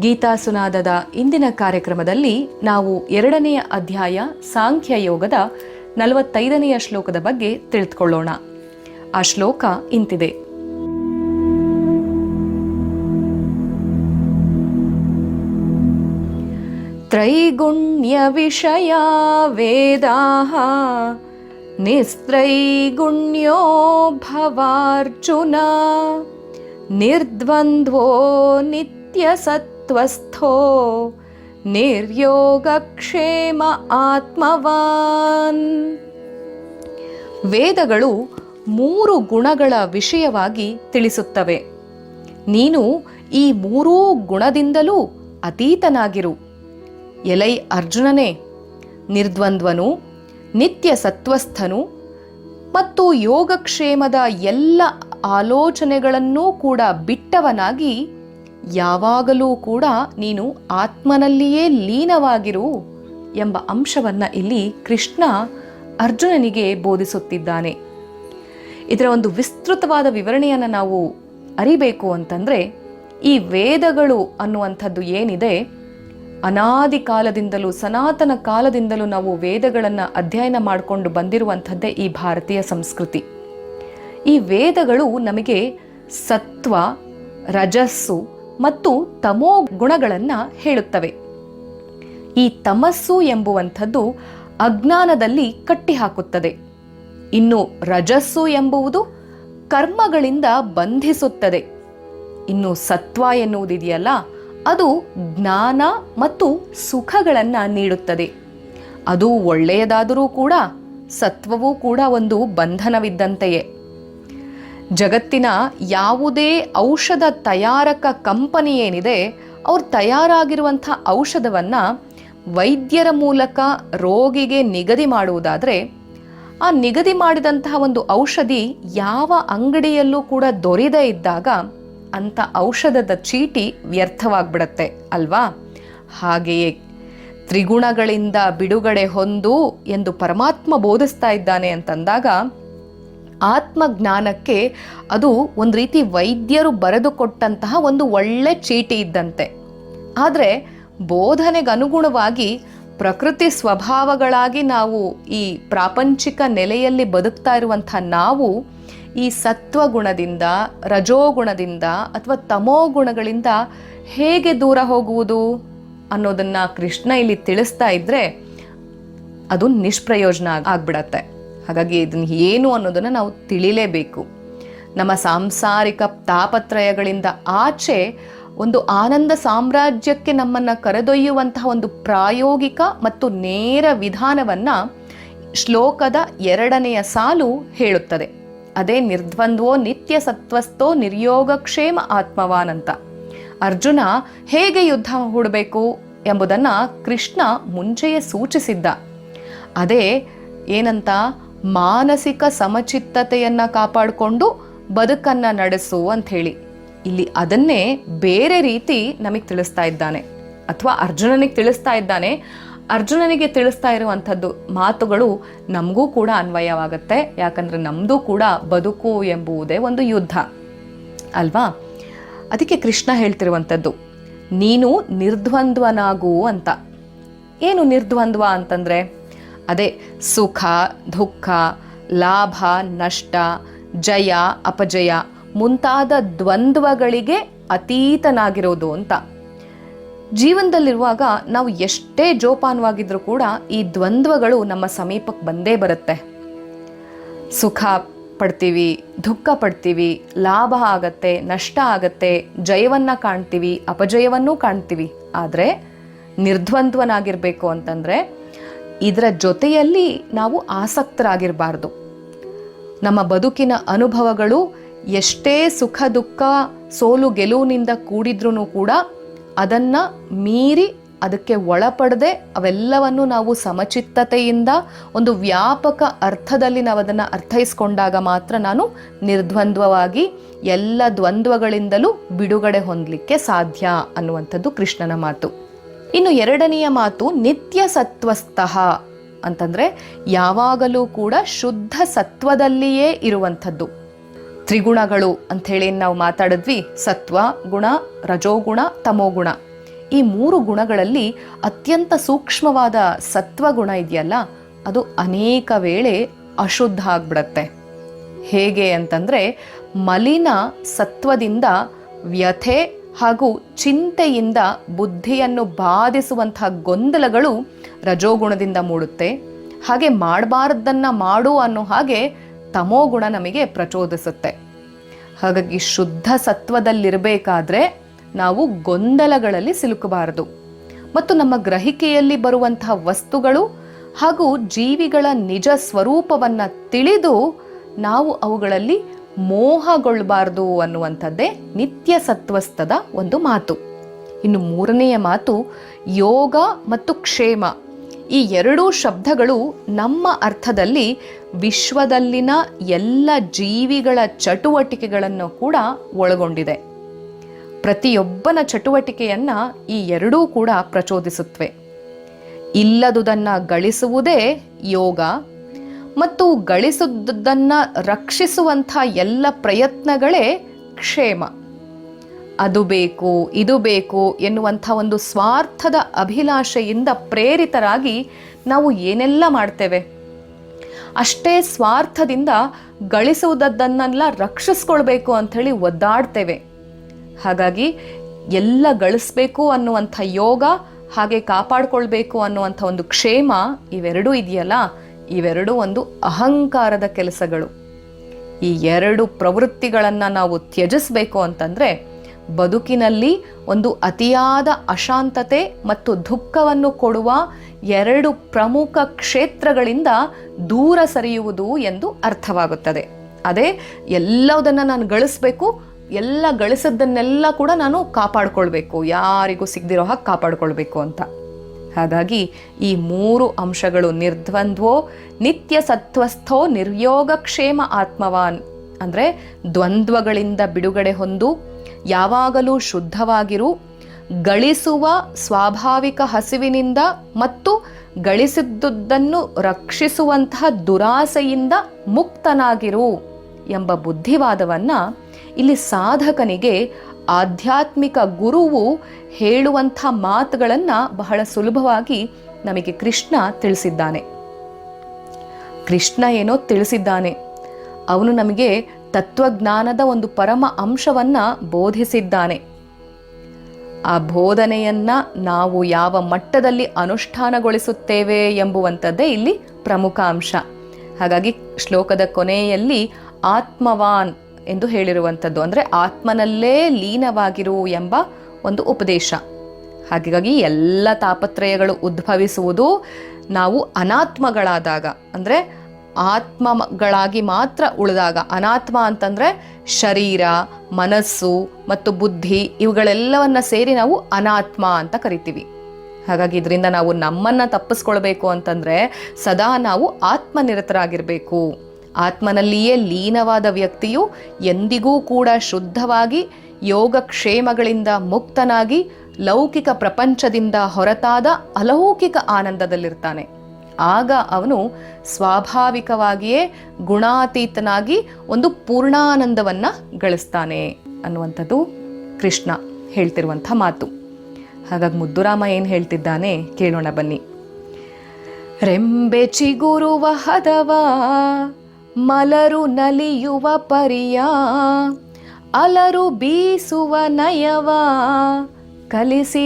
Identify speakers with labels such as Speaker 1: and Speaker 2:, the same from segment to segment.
Speaker 1: ಗೀತಾ ಸುನಾದದ ಇಂದಿನ ಕಾರ್ಯಕ್ರಮದಲ್ಲಿ ನಾವು ಎರಡನೆಯ ಅಧ್ಯಾಯ ಸಾಂಖ್ಯ ಯೋಗದ ನಲವತ್ತೈದನೆಯ ಶ್ಲೋಕದ ಬಗ್ಗೆ ತಿಳಿದುಕೊಳ್ಳೋಣ. ಆ ಶ್ಲೋಕ ಇಂತಿದೆ. ತ್ರೈಗುಣ್ಯ ವಿಷಯ ವೇದಾಃ ನಿಸ್ತ್ರೈಗುಣ್ಯೋ ಭವಾರ್ಜುನ, ನಿರ್ದ್ವಂದ್ವೋ ನಿತ್ಯಸತ್ नित्यसत्त्वस्थो ನಿರ್ಯೋಗಕ್ಷೇಮ ಆತ್ಮವಾನ್ ವೇದಗಳು ಮೂರು ಗುಣಗಳ ವಿಷಯವಾಗಿ ತಿಳಿಸುತ್ತವೆ ನೀನು ಈ ಮೂರೂ ಗುಣದಿಂದಲೂ ಅತೀತನಾಗಿರು ಎಲೈ ಅರ್ಜುನನೇ ನಿರ್ದ್ವಂದ್ವನು ನಿತ್ಯ ಸತ್ವಸ್ಥನು ಮತ್ತು ಯೋಗಕ್ಷೇಮದ ಎಲ್ಲ ಆಲೋಚನೆಗಳನ್ನೂ ಕೂಡ ಬಿಟ್ಟವನಾಗಿ ಯಾವಾಗಲೂ ಕೂಡ ನೀನು ಆತ್ಮನಲ್ಲಿಯೇ ಲೀನವಾಗಿರು ಎಂಬ ಅಂಶವನ್ನ ಇಲ್ಲಿ ಕೃಷ್ಣ ಅರ್ಜುನನಿಗೆ ಬೋಧಿಸುತ್ತಿದ್ದಾನೆ. ಇದರ ಒಂದು ವಿಸ್ತೃತವಾದ ವಿವರಣೆಯನ್ನು ನಾವು ಅರಿಬೇಕು ಅಂತಂದ್ರೆ, ಈ ವೇದಗಳು ಅನ್ನುವಂಥದ್ದು ಏನಿದೆ, ಅನಾದಿ ಕಾಲದಿಂದಲೂ, ಸನಾತನ ಕಾಲದಿಂದಲೂ ನಾವು ವೇದಗಳನ್ನು ಅಧ್ಯಯನ ಮಾಡಿಕೊಂಡು ಬಂದಿರುವಂಥದ್ದೇ ಈ ಭಾರತೀಯ ಸಂಸ್ಕೃತಿ. ಈ ವೇದಗಳು ನಮಗೆ ಸತ್ವ, ರಜಸ್ಸು ಮತ್ತು ತಮೋ ಗುಣಗಳನ್ನು ಹೇಳುತ್ತವೆ. ಈ ತಮಸ್ಸು ಎಂಬುವಂಥದ್ದು ಅಜ್ಞಾನದಲ್ಲಿ ಕಟ್ಟಿಹಾಕುತ್ತದೆ. ಇನ್ನು ರಜಸ್ಸು ಎಂಬುವುದು ಕರ್ಮಗಳಿಂದ ಬಂಧಿಸುತ್ತದೆ. ಇನ್ನು ಸತ್ವ ಎನ್ನುವುದಿದೆಯಲ್ಲ, ಅದು ಜ್ಞಾನ ಮತ್ತು ಸುಖಗಳನ್ನ ನೀಡುತ್ತದೆ. ಅದು ಒಳ್ಳೆಯದಾದರೂ ಕೂಡ, ಸತ್ವವೂ ಕೂಡ ಒಂದು ಬಂಧನವಿದ್ದಂತೆಯೇ. ಜಗತ್ತಿನ ಯಾವುದೇ ಔಷಧ ತಯಾರಕ ಕಂಪನಿ ಏನಿದೆ, ಅವ್ರು ತಯಾರಾಗಿರುವಂಥ ಔಷಧವನ್ನು ವೈದ್ಯರ ಮೂಲಕ ರೋಗಿಗೆ ನಿಗದಿ ಮಾಡುವುದಾದರೆ, ಆ ನಿಗದಿ ಮಾಡಿದಂತಹ ಒಂದು ಔಷಧಿ ಯಾವ ಅಂಗಡಿಯಲ್ಲೂ ಕೂಡ ದೊರೆಯದೇ ಇದ್ದಾಗ ಅಂಥ ಔಷಧದ ಚೀಟಿ ವ್ಯರ್ಥವಾಗ್ಬಿಡತ್ತೆ ಅಲ್ವಾ? ಹಾಗೆಯೇ ತ್ರಿಗುಣಗಳಿಂದ ಬಿಡುಗಡೆ ಹೊಂದು ಎಂದು ಪರಮಾತ್ಮ ಬೋಧಿಸ್ತಾ ಇದ್ದಾನೆ ಅಂತಂದಾಗ ಆತ್ಮಜ್ಞಾನಕ್ಕೆ ಅದು ಒಂದು ರೀತಿ ವೈದ್ಯರು ಬರೆದುಕೊಟ್ಟಂತಹ ಒಂದು ಒಳ್ಳೆ ಚೀಟಿ ಇದ್ದಂತೆ. ಆದರೆ ಬೋಧನೆಗನುಗುಣವಾಗಿ ಪ್ರಕೃತಿ ಸ್ವಭಾವಗಳಾಗಿ ನಾವು ಈ ಪ್ರಾಪಂಚಿಕ ನೆಲೆಯಲ್ಲಿ ಬದುಕ್ತಾ ಇರುವಂಥ ನಾವು ಈ ಸತ್ವಗುಣದಿಂದ, ರಜೋಗುಣದಿಂದ ಅಥವಾ ತಮೋಗುಣಗಳಿಂದ ಹೇಗೆ ದೂರ ಹೋಗುವುದು ಅನ್ನೋದನ್ನು ಕೃಷ್ಣ ಇಲ್ಲಿ ತಿಳಿಸ್ತಾ ಇದ್ದರೆ ಅದು ನಿಷ್ಪ್ರಯೋಜನ ಆಗ್ಬಿಡತ್ತೆ. ಹಾಗಾಗಿ ಇದನ್ನು ಏನು ಅನ್ನೋದನ್ನ ನಾವು ತಿಳಿಲೇಬೇಕು. ನಮ್ಮ ಸಾಂಸಾರಿಕ ತಾಪತ್ರಯಗಳಿಂದ ಆಚೆ ಒಂದು ಆನಂದ ಸಾಮ್ರಾಜ್ಯಕ್ಕೆ ನಮ್ಮನ್ನ ಕರೆದೊಯ್ಯುವಂತಹ ಒಂದು ಪ್ರಾಯೋಗಿಕ ಮತ್ತು ನೇರ ವಿಧಾನವನ್ನ ಶ್ಲೋಕದ ಎರಡನೆಯ ಸಾಲು ಹೇಳುತ್ತದೆ. ಅದೇ ನಿರ್ದ್ವಂದ್ವೋ ನಿತ್ಯ ಸತ್ವಸ್ಥೋ ನಿರ್ಯೋಗಕ್ಷೇಮ ಆತ್ಮವಾನಂತ. ಅರ್ಜುನ ಹೇಗೆ ಯುದ್ಧ ಹೂಡಬೇಕು ಎಂಬುದನ್ನ ಕೃಷ್ಣ ಮುಂಚೆಯೇ ಸೂಚಿಸಿದ್ದ. ಅದೇ ಏನಂತ? ಮಾನಸಿಕ ಸಮಚಿತ್ತತೆಯನ್ನು ಕಾಪಾಡಿಕೊಂಡು ಬದುಕನ್ನ ನಡೆಸು ಅಂತ ಹೇಳಿ. ಇಲ್ಲಿ ಅದನ್ನೇ ಬೇರೆ ರೀತಿ ನಮಗೆ ತಿಳಿಸ್ತಾ ಇದ್ದಾನೆ. ಅಥವಾ ಅರ್ಜುನನಿಗೆ ತಿಳಿಸ್ತಾ ಇದ್ದಾನೆ. ಅರ್ಜುನನಿಗೆ ತಿಳಿಸ್ತಾ ಇರುವಂಥದ್ದು ಮಾತುಗಳು ನಮಗೂ ಕೂಡ ಅನ್ವಯವಾಗುತ್ತೆ. ಯಾಕಂದ್ರೆ ನಮ್ಮದು ಕೂಡ ಬದುಕು ಎಂಬುವುದೇ ಒಂದು ಯುದ್ಧ. ಅಲ್ವಾ? ಅದಕ್ಕೆ ಕೃಷ್ಣ ಹೇಳ್ತಿರುವಂಥದ್ದು, ನೀನು ನಿರ್ದ್ವಂದ್ವನಾಗು ಅಂತ. ಏನು ನಿರ್ದ್ವಂದ್ವ ಅಂತಂದ್ರೆ? ಅದೇ ಸುಖ, ದುಃಖ, ಲಾಭ, ನಷ್ಟ, ಜಯ, ಅಪಜಯ ಮುಂತಾದ ದ್ವಂದ್ವಗಳಿಗೆ ಅತೀತನಾಗಿರೋದು ಅಂತ. ಜೀವನದಲ್ಲಿರುವಾಗ ನಾವು ಎಷ್ಟೇ ಜೋಪಾನವಾಗಿದ್ರೂ ಕೂಡ ಈ ದ್ವಂದ್ವಗಳು ನಮ್ಮ ಸಮೀಪಕ್ಕೆ ಬಂದೇ ಬರುತ್ತೆ. ಸುಖ ಪಡ್ತೀವಿ, ದುಃಖ ಪಡ್ತೀವಿ, ಲಾಭ ಆಗತ್ತೆ, ನಷ್ಟ ಆಗತ್ತೆ, ಜಯವನ್ನ ಕಾಣ್ತೀವಿ, ಅಪಜಯವನ್ನೂ ಕಾಣ್ತೀವಿ. ಆದರೆ ನಿರ್ದ್ವಂದ್ವನಾಗಿರ್ಬೇಕು ಅಂತಂದ್ರೆ ಇದರ ಜೊತೆಯಲ್ಲಿ ನಾವು ಆಸಕ್ತರಾಗಿರಬಾರ್ದು. ನಮ್ಮ ಬದುಕಿನ ಅನುಭವಗಳು ಎಷ್ಟೇ ಸುಖ, ದುಃಖ, ಸೋಲು, ಗೆಲುವಿನಿಂದ ಕೂಡಿದ್ರೂ ಕೂಡ ಅದನ್ನು ಮೀರಿ ಅದಕ್ಕೆ ಒಳಪಡದೆ ಅವೆಲ್ಲವನ್ನು ನಾವು ಸಮಚಿತ್ತತೆಯಿಂದ ಒಂದು ವ್ಯಾಪಕ ಅರ್ಥದಲ್ಲಿ ನಾವು ಅದನ್ನು ಅರ್ಥೈಸ್ಕೊಂಡಾಗ ಮಾತ್ರ ನಾನು ನಿರ್ದ್ವಂದ್ವವಾಗಿ ಎಲ್ಲ ದ್ವಂದ್ವಗಳಿಂದಲೂ ಬಿಡುಗಡೆ ಹೊಂದಲಿಕ್ಕೆ ಸಾಧ್ಯ ಅನ್ನುವಂಥದ್ದು ಕೃಷ್ಣನ ಮಾತು. ಇನ್ನು ಎರಡನೆಯ ಮಾತು ನಿತ್ಯ ಸತ್ವಸ್ಥಃ ಅಂತಂದ್ರೆ ಯಾವಾಗಲೂ ಕೂಡ ಶುದ್ಧ ಸತ್ವದಲ್ಲಿಯೇ ಇರುವಂಥದ್ದು. ತ್ರಿಗುಣಗಳು ಅಂಥೇಳಿ ನಾವು ಮಾತಾಡಿದ್ವಿ. ಸತ್ವ, ಗುಣ, ರಜೋಗುಣ, ತಮೋಗುಣ. ಈ ಮೂರು ಗುಣಗಳಲ್ಲಿ ಅತ್ಯಂತ ಸೂಕ್ಷ್ಮವಾದ ಸತ್ವಗುಣ ಇದೆಯಲ್ಲ, ಅದು ಅನೇಕ ವೇಳೆ ಅಶುದ್ಧ ಆಗ್ಬಿಡತ್ತೆ. ಹೇಗೆ ಅಂತಂದ್ರೆ ಮಲಿನ ಸತ್ವದಿಂದ ವ್ಯಥೆ ಹಾಗೂ ಚಿಂತೆಯಿಂದ ಬುದ್ಧಿಯನ್ನು ಬಾಧಿಸುವಂತಹ ಗೊಂದಲಗಳು ರಜೋಗುಣದಿಂದ ಮೂಡುತ್ತೆ. ಹಾಗೆ ಮಾಡಬಾರದನ್ನ ಮಾಡು ಅನ್ನೋ ಹಾಗೆ ತಮೋಗುಣ ನಮಗೆ ಪ್ರಚೋದಿಸುತ್ತೆ. ಹಾಗಾಗಿ ಶುದ್ಧ ಸತ್ವದಲ್ಲಿರಬೇಕಾದ್ರೆ ನಾವು ಗೊಂದಲಗಳಲ್ಲಿ ಸಿಲುಕಬಾರದು. ಮತ್ತು ನಮ್ಮ ಗ್ರಹಿಕೆಯಲ್ಲಿ ಬರುವಂತಹ ವಸ್ತುಗಳು ಹಾಗೂ ಜೀವಿಗಳ ನಿಜ ಸ್ವರೂಪವನ್ನ ತಿಳಿದು ನಾವು ಅವುಗಳಲ್ಲಿ ಮೋಹಗೊಳ್ಳಬಾರದು ಅನ್ನುವಂಥದ್ದೇ ನಿತ್ಯ ಸತ್ವಸ್ಥದ ಒಂದು ಮಾತು. ಇನ್ನು ಮೂರನೆಯ ಮಾತು, ಯೋಗ ಮತ್ತು ಕ್ಷೇಮ. ಈ ಎರಡೂ ಶಬ್ದಗಳು ನಮ್ಮ ಅರ್ಥದಲ್ಲಿ ವಿಶ್ವದಲ್ಲಿನ ಎಲ್ಲ ಜೀವಿಗಳ ಚಟುವಟಿಕೆಗಳನ್ನು ಕೂಡ ಒಳಗೊಂಡಿದೆ. ಪ್ರತಿಯೊಬ್ಬನ ಚಟುವಟಿಕೆಯನ್ನ ಈ ಎರಡೂ ಕೂಡ ಪ್ರಚೋದಿಸುತ್ತವೆ ಇಲ್ಲದುದನ್ನು ಗಳಿಸುವುದೇ ಯೋಗ ಮತ್ತು ಗಳಿಸುವುದನ್ನ ರಕ್ಷಿಸುವಂಥ ಎಲ್ಲ ಪ್ರಯತ್ನಗಳೇ ಕ್ಷೇಮ. ಅದು ಬೇಕು, ಇದು ಬೇಕು ಎನ್ನುವಂಥ ಒಂದು ಸ್ವಾರ್ಥದ ಅಭಿಲಾಷೆಯಿಂದ ಪ್ರೇರಿತರಾಗಿ ನಾವು ಏನೆಲ್ಲ ಮಾಡ್ತೇವೆ? ಅಷ್ಟೇ ಸ್ವಾರ್ಥದಿಂದ ಗಳಿಸುವುದನ್ನೆಲ್ಲ ರಕ್ಷಿಸ್ಕೊಳ್ಬೇಕು ಅಂಥೇಳಿ ಒದ್ದಾಡ್ತೇವೆ. ಹಾಗಾಗಿ ಎಲ್ಲ ಗಳಿಸ್ಬೇಕು ಅನ್ನುವಂಥ ಯೋಗ, ಹಾಗೆ ಕಾಪಾಡ್ಕೊಳ್ಬೇಕು ಅನ್ನುವಂಥ ಒಂದು ಕ್ಷೇಮ ಇವೆರಡೂ ಇದೆಯಲ್ಲ? ಇವೆರಡೂ ಒಂದು ಅಹಂಕಾರದ ಕೆಲಸಗಳು. ಈ ಎರಡು ಪ್ರವೃತ್ತಿಗಳನ್ನು ನಾವು ತ್ಯಜಿಸಬೇಕು ಅಂತಂದರೆ ಬದುಕಿನಲ್ಲಿ ಒಂದು ಅತಿಯಾದ ಅಶಾಂತತೆ ಮತ್ತು ದುಃಖವನ್ನು ಕೊಡುವ ಎರಡು ಪ್ರಮುಖ ಕ್ಷೇತ್ರಗಳಿಂದ ದೂರ ಸರಿಯುವುದು ಎಂದು ಅರ್ಥವಾಗುತ್ತದೆ. ಅದೇ ಎಲ್ಲದನ್ನು ನಾನು ಗಳಿಸ್ಬೇಕು, ಎಲ್ಲ ಗಳಿಸಿದ್ದನ್ನೆಲ್ಲ ಕೂಡ ನಾನು ಕಾಪಾಡ್ಕೊಳ್ಬೇಕು, ಯಾರಿಗೂ ಸಿಗದಿರೋ ಹಾಗೆ ಕಾಪಾಡ್ಕೊಳ್ಬೇಕು ಅಂತ. ಹಾಗಾಗಿ ಈ ಮೂರು ಅಂಶಗಳು ನಿರ್ದ್ವಂದ್ವೋ, ನಿತ್ಯ ಸತ್ವಸ್ಥೋ ನಿರ್ಯೋಗಕ್ಷೇಮ ಆತ್ಮವಾನ್. ಅಂದರೆ ದ್ವಂದ್ವಗಳಿಂದ ಬಿಡುಗಡೆ ಹೊಂದು, ಯಾವಾಗಲೂ ಶುದ್ಧವಾಗಿರು, ಗಳಿಸುವ ಸ್ವಾಭಾವಿಕ ಹಸಿವಿನಿಂದ ಮತ್ತು ಗಳಿಸಿದ್ದುದನ್ನು ರಕ್ಷಿಸುವಂತಹ ದುರಾಸೆಯಿಂದ ಮುಕ್ತನಾಗಿರು ಎಂಬ ಬುದ್ಧಿವಾದವನ್ನು ಇಲ್ಲಿ ಸಾಧಕನಿಗೆ ಆಧ್ಯಾತ್ಮಿಕ ಗುರುವು ಹೇಳುವಂಥ ಮಾತುಗಳನ್ನು ಬಹಳ ಸುಲಭವಾಗಿ ನಮಗೆ ಕೃಷ್ಣ ತಿಳಿಸಿದ್ದಾನೆ. ಕೃಷ್ಣ ಏನೋ ತಿಳಿಸಿದ್ದಾನೆ. ಅವನು ನಮಗೆ ತತ್ವಜ್ಞಾನದ ಒಂದು ಪರಮ ಅಂಶವನ್ನ ಬೋಧಿಸಿದ್ದಾನೆ. ಆ ಬೋಧನೆಯನ್ನ ನಾವು ಯಾವ ಮಟ್ಟದಲ್ಲಿ ಅನುಷ್ಠಾನಗೊಳಿಸುತ್ತೇವೆ ಎಂಬುವಂಥದ್ದೇ ಇಲ್ಲಿ ಪ್ರಮುಖ ಅಂಶ. ಹಾಗಾಗಿ ಶ್ಲೋಕದ ಕೊನೆಯಲ್ಲಿ ಆತ್ಮವಾನ್ ಎಂದು ಹೇಳಿರುವಂಥದ್ದು. ಅಂದರೆ ಆತ್ಮನಲ್ಲೇ ಲೀನವಾಗಿರು ಎಂಬ ಒಂದು ಉಪದೇಶ. ಹಾಗಾಗಿ ಎಲ್ಲ ತಾಪತ್ರಯಗಳು ಉದ್ಭವಿಸುವುದು ನಾವು ಅನಾತ್ಮಗಳಾದಾಗ. ಅಂದರೆ ಆತ್ಮಗಳಾಗಿ ಮಾತ್ರ ಉಳಿದಾಗ. ಅನಾತ್ಮ ಅಂತಂದರೆ ಶರೀರ, ಮನಸ್ಸು ಮತ್ತು ಬುದ್ಧಿ ಇವುಗಳೆಲ್ಲವನ್ನ ಸೇರಿ ನಾವು ಅನಾತ್ಮ ಅಂತ ಕರಿತೀವಿ. ಹಾಗಾಗಿ ಇದರಿಂದ ನಾವು ನಮ್ಮನ್ನು ತಪ್ಪಿಸ್ಕೊಳ್ಬೇಕು ಅಂತಂದರೆ ಸದಾ ನಾವು ಆತ್ಮನಿರತರಾಗಿರಬೇಕು. ಆತ್ಮನಲ್ಲಿಯೇ ಲೀನವಾದ ವ್ಯಕ್ತಿಯು ಎಂದಿಗೂ ಕೂಡ ಶುದ್ಧವಾಗಿ ಯೋಗಕ್ಷೇಮಗಳಿಂದ ಮುಕ್ತನಾಗಿ ಲೌಕಿಕ ಪ್ರಪಂಚದಿಂದ ಹೊರತಾದ ಅಲೌಕಿಕ ಆನಂದದಲ್ಲಿರ್ತಾನೆ. ಆಗ ಅವನು ಸ್ವಾಭಾವಿಕವಾಗಿಯೇ ಗುಣಾತೀತನಾಗಿ ಒಂದು ಪೂರ್ಣಾನಂದವನ್ನು ಗಳಿಸ್ತಾನೆ ಅನ್ನುವಂಥದ್ದು ಕೃಷ್ಣ ಹೇಳ್ತಿರುವಂಥ ಮಾತು. ಹಾಗಾಗಿ ಮುದ್ದುರಾಮ ಏನು ಹೇಳ್ತಿದ್ದಾನೆ ಕೇಳೋಣ ಬನ್ನಿ. ರೆಂಬೆ ಚಿಗುರುವ ಹದವ ಮಲರು ನಲಿಯುವ ಪರಿಯ, ಅಲರು ಬೀಸುವ ನಯವ, ಕಲಿಸಿದವರಾರೋ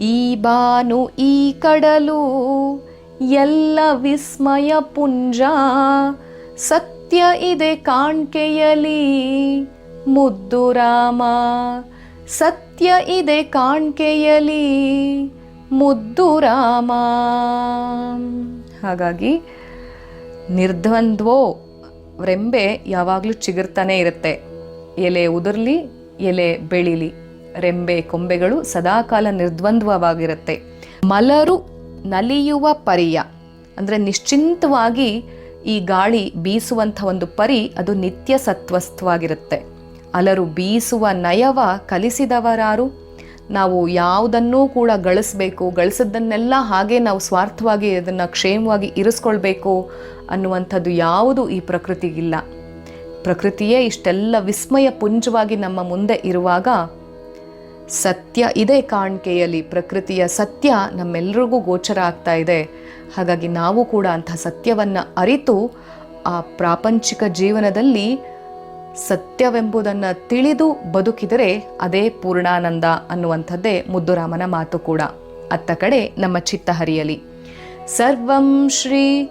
Speaker 1: ಈ ಬಾನು ಈ ಕಡಲು, ಎಲ್ಲ ವಿಸ್ಮಯ ಪುಂಜ, ಸತ್ಯ ಇದೆ ಕಾಣ್ಕೆಯಲಿ ಮುದ್ದು ರಾಮ, ಸತ್ಯ ಇದೆ ಕಾಣ್ಕೆಯಲಿ ಮುದ್ದು ರಾಮ. ಹಾಗಾಗಿ ನಿರ್ದ್ವಂದ್ವೋ ರೆಂಬೆ ಯಾವಾಗಲೂ ಚಿಗುರ್ತಾನೆ ಇರುತ್ತೆ. ಎಲೆ ಉದುರ್ಲಿ, ಎಲೆ ಬೆಳಿಲಿ. ರೆಂಬೆ ಕೊಂಬೆಗಳು ಸದಾಕಾಲ ನಿರ್ದ್ವಂದ್ವವಾಗಿರುತ್ತೆ. ಮಲರು ನಲಿಯುವ ಪರಿಯ. ಅಂದರೆ ನಿಶ್ಚಿಂತವಾಗಿ ಈ ಗಾಳಿ ಬೀಸುವಂಥ ಒಂದು ಪರಿ ಅದು ನಿತ್ಯ ಸತ್ವಸ್ಥವಾಗಿರುತ್ತೆ. ಅಲರು ಬೀಸುವ ನಯವ ಕಲಿಸಿದವರಾರು. ನಾವು ಯಾವುದನ್ನೂ ಕೂಡ ಗಳಿಸ್ಬೇಕು, ಗಳಿಸಿದ್ದನ್ನೆಲ್ಲ ಹಾಗೆ ನಾವು ಸ್ವಾರ್ಥವಾಗಿ ಅದನ್ನು ಕ್ಷೇಮವಾಗಿ ಇರಿಸ್ಕೊಳ್ಬೇಕು ಅನ್ನುವಂಥದ್ದು ಯಾವುದು ಈ ಪ್ರಕೃತಿಗಿಲ್ಲ ಪ್ರಕೃತಿಯೇ ಇಷ್ಟೆಲ್ಲ ವಿಸ್ಮಯ ಪುಂಜವಾಗಿ ನಮ್ಮ ಮುಂದೆ ಇರುವಾಗ ಸತ್ಯ ಇದೆ ಕಾಣಿಕೆಯಲ್ಲಿ, ಪ್ರಕೃತಿಯ ಸತ್ಯ ನಮ್ಮೆಲ್ಲರಿಗೂ ಗೋಚರ ಆಗ್ತಾ ಇದೆ. ಹಾಗಾಗಿ ನಾವು ಕೂಡ ಅಂಥ ಸತ್ಯವನ್ನು ಅರಿತು ಆ ಪ್ರಾಪಂಚಿಕ ಜೀವನದಲ್ಲಿ ಸತ್ಯವೆಂಬುದನ್ನು ತಿಳಿದು ಬದುಕಿದರೆ ಅದೇ ಪೂರ್ಣಾನಂದ ಅನ್ನುವಂಥದ್ದೇ ಮುದ್ದುರಾಮನ ಮಾತು ಕೂಡ. ಅತ್ತ ಕಡೆ ನಮ್ಮ ಚಿತ್ತ ಹರಿಯಲಿ ಸರ್ವಂ ಶ್ರೀ